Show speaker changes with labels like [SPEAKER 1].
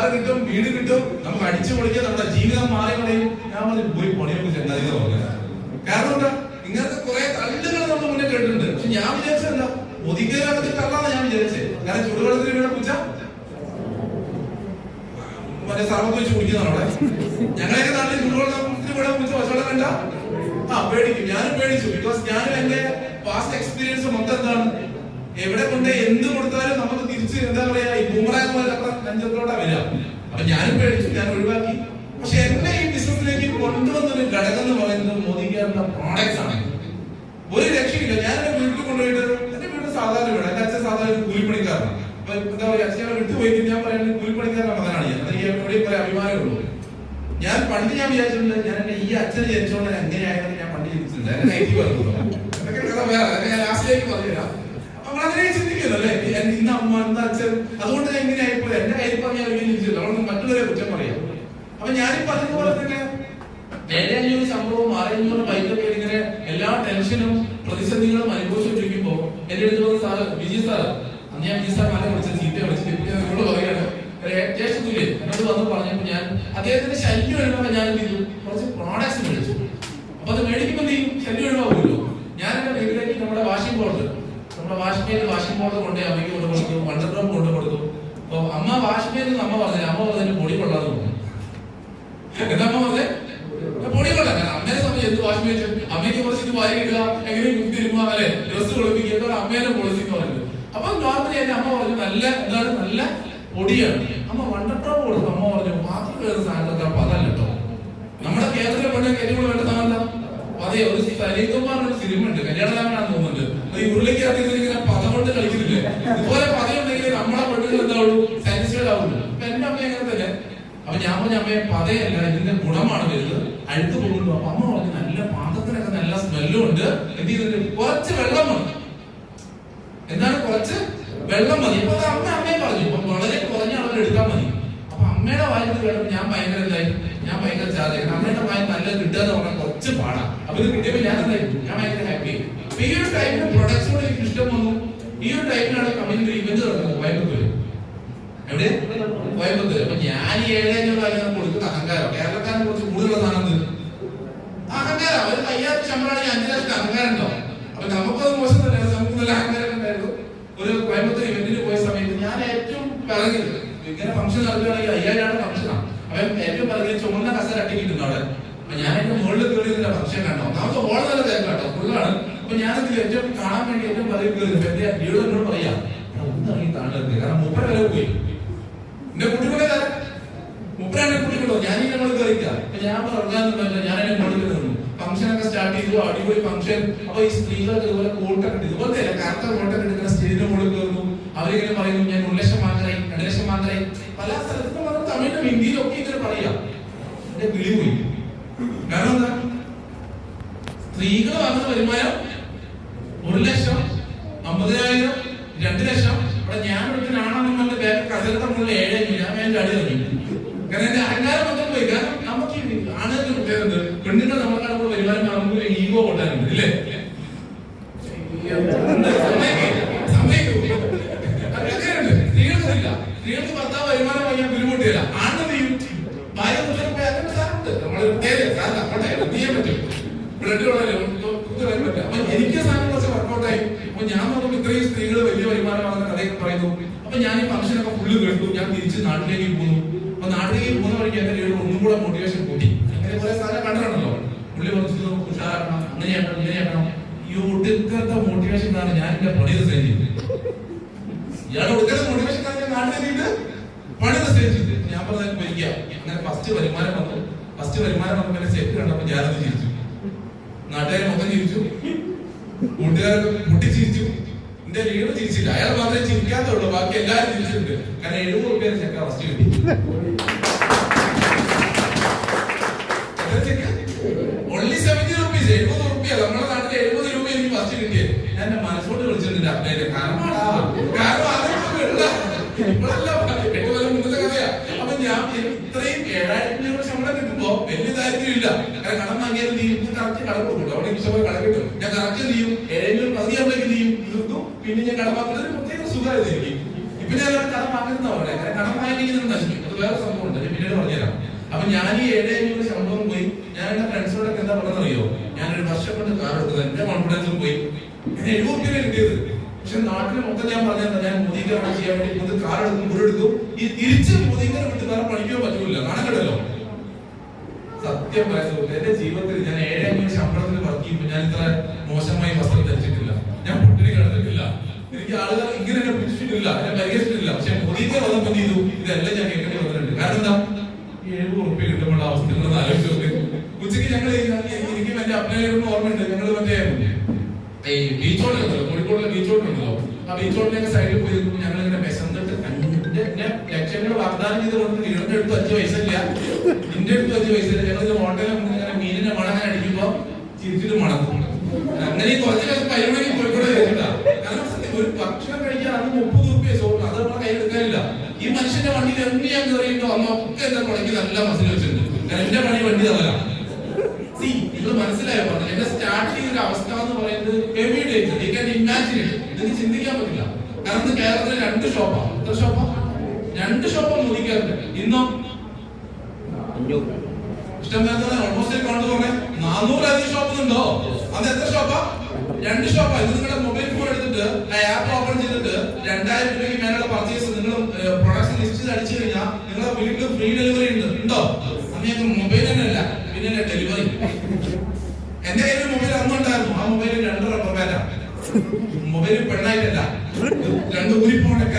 [SPEAKER 1] Car കിട്ടും വീട് കിട്ടും നമുക്ക് അടിച്ചു പൊളിക്കാം നമ്മുടെ ജീവിതം മാറി കളയും. ഞാൻ പറഞ്ഞു പോയി പണിയൊക്കെ ചെന്നായിരുന്നു പറഞ്ഞത് കാരണം എന്താ? ഇങ്ങനത്തെ കുറെ തള്ളുകൾ നമ്മൾ മുന്നേ കേട്ടിട്ടുണ്ട്. പക്ഷെ ഞാൻ വിചാരിച്ചതല്ല ഒതുക്കലകത്തിൽ തള്ളാന്ന് ഞാൻ വിചാരിച്ചത്. കാരണം ചുടുവെള്ളത്തിൽ വീണ പൂച്ച. മറ്റേ സർവത്ത് വെച്ച് കുടിക്കുന്നതാണ് അവിടെ. നാട്ടിൽ ചുടുവെള്ളത്തിൽ വീണ പൂച്ച പച്ചവെള്ളം കണ്ട? ആ പേടിക്കും. ഞാനും പേടിച്ചു. ബിക്കോസ് ഞാനും എന്റെ പാസ്റ്റ് എക്സ്പീരിയൻസ് മൊത്തം എന്താണ്? എവിടെ കൊണ്ട് എന്ത് കൊടുത്താലും നമുക്ക് തിരിച്ച് എന്താ പറയാ ഈ ബൂമറാങ് പോലെ അത്ര നെഞ്ചത്തോട്ടാ വരിക. അപ്പൊ ഞാനും പേടിച്ചു ഞാൻ ഒഴിവാക്കി. പക്ഷെ എന്നെ ഈ ബിസിനസ്സിലേക്ക് കൊണ്ടുവന്നൊരു ഘടകം എന്ന് പറയുന്നത് മോദിക്കാരുടെ പ്രോഡക്ട്സ് ആണ്. ഒരു രക്ഷയില്ല. ഞാൻ എന്റെ വീട്ടിൽ കൊണ്ടുപോയിട്ട് എന്റെ വീട് സാധാരണ വീട്. എന്റെ അച്ഛൻ സാധാരണ ഒരു കൂലിപ്പണിക്കാരനാണ് അപ്പൊ എന്താ പറയാ അച്ഛൻ വിട്ടു പോയിട്ട് ഞാൻ പറയുന്നത് കൂലിപ്പണിക്കാരൻ മകനാണ് ഞാൻ. കുറെ പറയാൻ അഭിമാനമുള്ളൂ ഞാൻ പണ്ട് ഞാൻ വിചാരിച്ചിട്ടുണ്ട് ഞാൻ എന്റെ ഈ അച്ഛൻ ജനിച്ചോണ്ട് എങ്ങനെയായിരുന്നു ഞാൻ പണ്ട് ജനിച്ചിട്ടുണ്ട് പറഞ്ഞു അതൊക്കെ ലാസ്റ്റിലേക്ക് പറഞ്ഞുതരാം. വളരെ ചിന്തിക്കുന്നല്ലേ എന്റെ ഇന്ന അമ്മ എന്താ അച്ഛൻ അതുകൊണ്ട് ഞാൻ ഇങ്ങനെ ആയിപ്പോയി. എന്റെ കയ്യിൽ ഞാൻ ഇങ്ങനെ അതുകൊണ്ട് മറ്റുള്ളവരെ കുറ്റം പറയാം. അപ്പൊ ഞാനിപ്പോ പറഞ്ഞതുപോലെ തന്നെ നേരെ അഞ്ഞൂറ് സംഭവം ആറ് അഞ്ഞൂറ് ബൈക്കൊക്കെ ഇങ്ങനെ എല്ലാ ടെൻഷനും പ്രതിസന്ധികളും അനുഭവിച്ചുകൊണ്ടിരിക്കുമ്പോ എന്റെ അടുത്ത് സാർ വിജയ് സാർ അന്ന് ഞാൻ വിജയ് സാർ ആരെ വിളിച്ചത് സീറ്റ് വിളിച്ചിട്ട് എന്നോട് പറയാണ് എന്നോട് വന്ന് പറഞ്ഞപ്പോ ഞാൻ അദ്ദേഹത്തിന്റെ ശല്യം ഒഴിവാക്കാൻ ഞാൻ ചെയ്തു? കുറച്ച് പ്രോഡക്ട്സ് മേടിച്ചു. അപ്പൊ അത് മേടിക്കുമ്പോൾ ശല്യം ഒഴിവാക്കുമല്ലോ ഞാൻ എന്റെ വീട്ടിലേക്ക് നമ്മുടെ washing board washing machine washing board കൊണ്ട് അമ്മയ്ക്ക് കൊണ്ട് കൊടുത്തു വണ്ടർ ഡ്രോപ്പ് കൊണ്ട് കൊടുത്തു. അപ്പൊ അമ്മ വാഷിംഗ് മെഷീൻ അമ്മ പറഞ്ഞില്ല അമ്മ പറഞ്ഞു പൊടി കൊള്ളാതെ തോന്നുന്നു എന്താ അമ്മ പറഞ്ഞേ? പൊടി കൊള്ളാം. കാരണം അമ്മയെ സമയം എന്ത് വാഷിംഗ് മെഷീൻ അമ്മയ്ക്ക് കുറച്ച് ഇത് വാരി കിട്ടുക എങ്ങനെ തിരുമ്പുക അല്ലെ? ഡ്രസ്സ് കുളിപ്പിക്കുക അമ്മേനെ പോളിസി പറയുന്നത്. അപ്പൊ നോർമലി എന്റെ അമ്മ പറഞ്ഞു നല്ല എന്താണ്? നല്ല പൊടിയാണ്. അമ്മ വണ്ടർ ഡ്രോപ്പ് കൊടുത്തു. അമ്മ പറഞ്ഞു പാത്രം കയറുന്ന സാധനത്തെ പതല്ല കേട്ടോ നമ്മുടെ കേരളത്തിലെ പെണ്ണെ ഏറ്റവും വേണ്ട സാധനം അതെ ഒരു സലീകുമാർ ഒരു സിനിമ ഉണ്ട് കല്യാണരാമനാണെന്ന് തോന്നുന്നുണ്ട് ഈ ഉരുളിക്കകത്ത് ഇങ്ങനെ പദം കൊണ്ട് കളിക്കുന്നില്ലേ? ഇതുപോലെ പദം ഉണ്ടെങ്കിൽ നമ്മളെ പെണ്ണുകൾ എന്താവുള്ളൂ സാറ്റിസ്ഫൈഡ് ആവുള്ളൂ അപ്പൊ എന്റെ അമ്മ അങ്ങനെ തന്നെ. അപ്പൊ ഞാൻ പറഞ്ഞ അമ്മയെ പതയല്ല ഇതിന്റെ ഗുണമാണ് വരുന്നത് അഴുക്ക് പോകുന്നു അപ്പൊ അമ്മ പറഞ്ഞു നല്ല പാത്രത്തിനൊക്കെ നല്ല സ്മെല്ലും ഉണ്ട്. എന്ത് ചെയ്തിട്ട്? കുറച്ച് വെള്ളം മതി. എന്താണ് കുറച്ച്? വെള്ളം മതി. അപ്പൊ അമ്മ അമ്മയെ പറഞ്ഞു. അപ്പൊ വളരെ കുറഞ്ഞ അളവിൽ എടുക്കാൻ മതി. അമ്മയുടെ വായിൽ കേട്ടപ്പോ ഞാൻ ഭയങ്കര ഞാൻ ഭയങ്കര കാരണം അമ്മയുടെ വായിൽ നല്ല എന്ന് പറഞ്ഞാൽ കുറച്ച് പാടാം. അപ്പൊ ഇത് കിട്ടിയപ്പോ ഞാൻ ഞാൻ ഭയങ്കര ഹാപ്പി അപ്പൊ ഈ ഒരു ടൈമിന് പ്രൊഡക്ട്സിനോട് എനിക്ക് ഇഷ്ടം വന്നു. ഈ ഒരു ടൈമിലാണ് കമ്പനി ഇവന്റ് നടക്കുന്നത് കോയമ്പത്തൂര്. എവിടെ? കോയമ്പത്തൂര്. അപ്പൊ ഞാൻ ഈ ഏഴായിരം കാര്യം കൊടുക്കുന്ന അഹങ്കാരം. കേരളക്കാരനെ കുറച്ച് കൂടുതലുള്ളതാണെന്ന് അഹങ്കാരം. ഒരു അയ്യായിരം ശമ്പളമാണെങ്കിൽ അഞ്ചു ലക്ഷം അഹങ്കാരം ഉണ്ടാവും അപ്പൊ നമുക്കത് മോശം തന്നെ നമുക്ക് നല്ല അഹങ്കാരം ഉണ്ടായിരുന്നു. ഒരു കോയമ്പത്തൂർ ഇവന്റിന് പോയ സമയത്ത് ഞാൻ ഏറ്റവും പിറകിൽ ഇങ്ങനെ ഫംഗ്ഷൻ നടക്കുകയാണെങ്കിൽ അയ്യായിരം ഫംഗ്ഷനാണ് അവൻ ഏറ്റവും പറഞ്ഞ ചുമന്ന കസര അട്ടിക്കിട്ടുണ്ട് അവിടെ? അപ്പൊ ഞാൻ എന്റെ മുകളിൽ കയറിയതില്ല ഫംഗ്ഷൻ കണ്ടോ. നമുക്ക് ഹോൾ നല്ല തിരക്കാട്ടോ ഫുള്ളാണ് അപ്പൊ ഞാൻ ഏറ്റവും കാണാൻ വേണ്ടി ഏറ്റവും പറയുക കയറി എന്റെ വീട് എന്നോട് പറയാ "എടാ, ഒന്ന് ഇറങ്ങി താഴെ കാരണം മുപ്പത് വില പോയി. എന്റെ കുട്ടികളെ തരാം കുട്ടികളോ? ഞാൻ ഈ കയറിക്കാം അപ്പൊ ഞാൻ പറഞ്ഞാൽ ഞാൻ എന്നെ മുകളിൽ നിന്നു. ഫംഗ്ഷൻ ഒക്കെ സ്റ്റാർട്ട് ചെയ്തു. അടിപൊളി ഫംഗ്ഷൻ അപ്പൊ ഈ സ്ത്രീകളൊക്കെ ഇതുപോലെ കോട്ടൊക്കെ ഇതുപോലെ കറുത്ത കോട്ടൊക്കെ എടുക്കുന്ന സ്റ്റേജിന്റെ മുകളിൽ കയറുന്നു അവരിങ്ങനെ പറയുന്നു ഞാൻ ഒരു മാത്രമായി പല സ്ഥലത്തും നമ്മൾ തമിഴിലും ഹിന്ദിയിലും ഒക്കെ ഇങ്ങനെ പറയാം എന്റെ വിളി പോയി. കാരണം എന്താ? സ്ത്രീകൾ വാങ്ങുന്ന വരുമാനം ഒരു ലക്ഷം അമ്പതിനായിരം രണ്ട് ലക്ഷം. ഇവിടെ ഞാൻ എടുക്കുന്നതാണെന്ന് പറഞ്ഞ ബാങ്ക് കസരത്തെ മുകളിൽ ഏഴായിരം ഞാൻ വേണ്ടി അടി തുടങ്ങി. കാരണം എന്റെ അഹങ്കാരം മൊത്തം പോയി. കാരണം നമുക്ക് പ്രത്യേകത പെണ്ണുങ്ങൾ നമ്മളെ കൂടെ വരുമാനം നമുക്ക് ഈഗോ കൊണ്ടാനുണ്ട് ഇല്ലേ സ്ത്രീകൾക്കില്ല സ്ത്രീകൾക്ക് ഭർത്താവ് വരുമാനം വാങ്ങിയാൽ ബുദ്ധിമുട്ടില്ല ആണ് ചെയ്യും ഭാര്യ കുട്ടികൾ പോയി അങ്ങനെ സാറുണ്ട് നമ്മൾ സാറില്ല അവിടെ എന്ത് ചെയ്യാൻ പറ്റും ബ്ലഡ് വരാൻ പറ്റും അപ്പൊ എനിക്ക് സാധനം കുറച്ച് വർക്കൗട്ടായി അപ്പൊ ഞാൻ നോക്കുമ്പോൾ ഇത്രയും സ്ത്രീകൾ വലിയ വരുമാനമാകുന്ന കഥയൊക്കെ പറയുന്നു അപ്പൊ ഞാൻ ഈ ഫംഗ്ഷനൊക്കെ ഫുള്ള് കേട്ടു ഞാൻ തിരിച്ച് നാട്ടിലേക്ക് പോന്നു അപ്പൊ നാട്ടിലേക്ക് പോകുന്ന വഴിക്ക് എന്റെ കീഴിൽ ഒന്നും കൂടെ മോട്ടിവേഷൻ കൂട്ടി അങ്ങനെ കുറെ സാധനം കണ്ടിട്ടുണ്ടല്ലോ. പുള്ളി പറഞ്ഞു നമുക്ക് ഉഷാറാക്കണം അങ്ങനെയാക്കണം ഇങ്ങനെയാക്കണം. ഈ ഒടുക്കത്തെ മോട്ടിവേഷൻ ആണ് ഞാൻ എന്റെ പണി റിസൈൻ ചെയ്തത്. ഇയാൾ ഒടുക്കത്തെ മോട്ടിവേഷൻ ആണ് ഞാൻ നാട്ടിലേക്ക് പണി റിസൈൻ ചെയ്തത്. ഞാൻ പറഞ്ഞാൽ വരിക അങ്ങനെ ഫസ്റ്റ് വരുമാനം വന്നു. ഫസ്റ്റ് വരുമാനം വന്നപ്പോൾ എന്റെ ചെക്ക് കണ്ടപ്പോൾ ഞാനത് ചിരിച്ചു. നാട്ടുകാരെ മൊത്തം ചിരിച്ചു. കൂട്ടുകാരൊക്കെ മുട്ടി ചിരിച്ചു എന്റെ ലീഡർ തിരിച്ചില്ല. അയാൾ മാത്രമേ ചിരിക്കാത്തുള്ളൂ ബാക്കി എല്ലാവരും തിരിച്ചിട്ടുണ്ട്. കാരണം എഴുപത് റുപ്യ ചെക്ക ഫസ്റ്റ് കിട്ടി. ഓൺലി സെവന്റി റുപ്പീസ് എഴുപത് റുപ്യ. നമ്മുടെ നാട്ടിൽ എഴുപത് രൂപ എനിക്ക് ഫസ്റ്റ് കിട്ടിയത് ഞാൻ എന്റെ മനസ്സോട് വിളിച്ചിട്ടുണ്ട്. കാരണം ഞാൻ ഇത്രയും ഏഴായിരത്തി രൂപ ശമ്പളം കിട്ടുമ്പോ വലിയ ദാരിദ്ര്യം ഇല്ല കാരണം കടം വാങ്ങിയാൽ നീ കറക്റ്റ് കടം കൊടുക്കും. അവിടെ കടം കിട്ടും. ഞാൻ കറക്റ്റ് എന്ത് ചെയ്യും ഏഴെങ്കിലും പകുതി ആകുമ്പോഴേക്ക് എന്ത് ചെയ്യും തീർക്കും പിന്നെ ഞാൻ കടം വാങ്ങുന്നത് ഒരു പ്രത്യേക സുഖമായിരുന്നു എനിക്ക് ഇപ്പൊ ഞാൻ കടം വാങ്ങുന്ന അവിടെ. കാരണം കടം നഷ്ടം അത് വേറെ സംഭവമുണ്ട്. ഞാൻ പിന്നീട് പറഞ്ഞുതരാം. അപ്പൊ ഞാൻ ഈ ഏഴ് ശമ്പളം പോയി. ഞാൻ എന്റെ ഫ്രണ്ട്സിനോടൊക്കെ എന്താ പറഞ്ഞറിയോ ഞാനൊരു വർഷം കൊണ്ട് കാർ എടുത്തത് എന്റെ കോൺഫിഡൻസും പോയി. എഴുപത് രൂപ കിട്ടിയത്. പക്ഷെ നാട്ടിൽ മൊത്തം ഞാൻ പറഞ്ഞത് ഞാൻ മോദിക്ക് അവിടെ ചെയ്യാൻ വേണ്ടി ഇത് കാർ എടുക്കും മുറി എടുക്കും. ഈ തിരിച്ച് മോദിങ്ങനെ വിട്ട് വേറെ പണിക്കോ പറ്റൂല. നാണക്കെടല്ലോ സത്യം പറയാൻ എന്റെ ജീവിതത്തിൽ ഞാൻ ഏഴ് അഞ്ഞൂറ് ശമ്പളത്തിന് വർക്ക് ചെയ്യുമ്പോൾ ഞാൻ ഇത്ര എനിക്ക് ആളുകൾ ഇങ്ങനെ പിടിച്ചിട്ടില്ല എന്നെ പരിഹരിച്ചിട്ടില്ല പക്ഷെ പൊതിയെ വന്നപ്പോൾ ചെയ്തു ഇതെല്ലാം ഞാൻ കേൾക്കേണ്ടി വന്നിട്ടുണ്ട്. കാരണം എന്താ? ഏഴ് ഉറപ്പ് കിട്ടുമ്പോൾ അവസ്ഥ ആലോചിച്ചു ഉച്ചയ്ക്ക് ഞങ്ങൾ എനിക്കും എന്റെ അപ്പനൊരു ഓർമ്മയുണ്ട്. ഞങ്ങൾ മറ്റേ ഈ ബീച്ചോട് ഉണ്ടല്ലോ. കോഴിക്കോടിലെ ബീച്ചോട് ഉണ്ടല്ലോ. ആ ബീച്ചോടിന്റെ സൈഡിൽ പോയി നിൽക്കുമ്പോൾ ഞങ്ങൾ ഇങ്ങനെ വിശന്നിട്ട് ലക്ഷങ്ങൾ വാഗ്ദാനം ചെയ്ത് കൊടുത്ത് നിങ്ങളുടെ അടുത്ത് അഞ്ച് പൈസയില്ല നിന്റെ അടുത്ത് അഞ്ച് പൈസയില്ല ഞങ്ങൾ ഹോട്ടലിൽ ഇങ്ങനെ മീനിനെ മണങ്ങാൻ അടിക്കുമ്പോ ചിരിച്ചിട്ട് മണക്കും അങ്ങനെ കുറച്ച് ദിവസം പരിപാടി കോഴിക്കോട് കഴിച്ചിട്ടാ കാരണം സത്യം ഒരു ഭക്ഷണം കഴിക്കാൻ അത് മുപ്പത് റുപ്യ സോട്ട് അത് നമ്മളെ കയ്യിൽ എടുക്കാനില്ല. ഈ മനുഷ്യന്റെ വണ്ടിയിൽ ഞാൻ അമ്മ അന്നൊക്കെ എന്താ പണിക്ക് നല്ല മസിൽ വെച്ചിട്ടുണ്ട്. എന്റെ പണി വണ്ടി തവല സി മനസ്സിലായോ? പറഞ്ഞു എന്റെ സ്റ്റാർട്ടിംഗ് ഒരു അവസ്ഥ എന്ന് പറയുന്നത് ഹെവി ഡേറ്റ് ക്യാൻ ഇമാജിൻ ചിന്തിക്കാൻ പറ്റില്ല. കാരണം കേരളത്തിൽ രണ്ട് ഷോപ്പാ എത്ര ഷോപ്പാ രണ്ട് ഷോപ്പാ മുതിക്കാറുണ്ട് ഇന്നോ? ഇഷ്ടം ഓൾമോസ്റ്റ് കൗണ്ട് പറഞ്ഞേ. നാനൂറധികം ഷോപ്പ് ഉണ്ടോ അത് എത്ര ഷോപ്പാ രണ്ട് ഷോപ്പാ ഇത് നിങ്ങളുടെ മൊബൈൽ എടുത്തിട്ട് ആ ആപ്പ് ഓപ്പൺ ചെയ്തിട്ട് രണ്ടായിരം രൂപയ്ക്ക് മേലുള്ള പർച്ചേസ് നിങ്ങൾ പ്രൊഡക്ഷൻ ലിസ്റ്റ് അടിച്ചു കഴിഞ്ഞാൽ നിങ്ങളെ വീട്ടിൽ ഫ്രീ ഡെലിവറി ഉണ്ട്. ഉണ്ടോ? അന്ന് മൊബൈൽ തന്നെ അല്ല പിന്നെ ഡെലിവറി എന്റെ കയ്യിൽ മൊബൈൽ അന്നുണ്ടായിരുന്നു ആ മൊബൈൽ രണ്ട് റബ്ബർ മൊബൈൽ പെണ്ണായിട്ടല്ല. രണ്ട് ഊരിപ്പോണ്ടൊക്കെ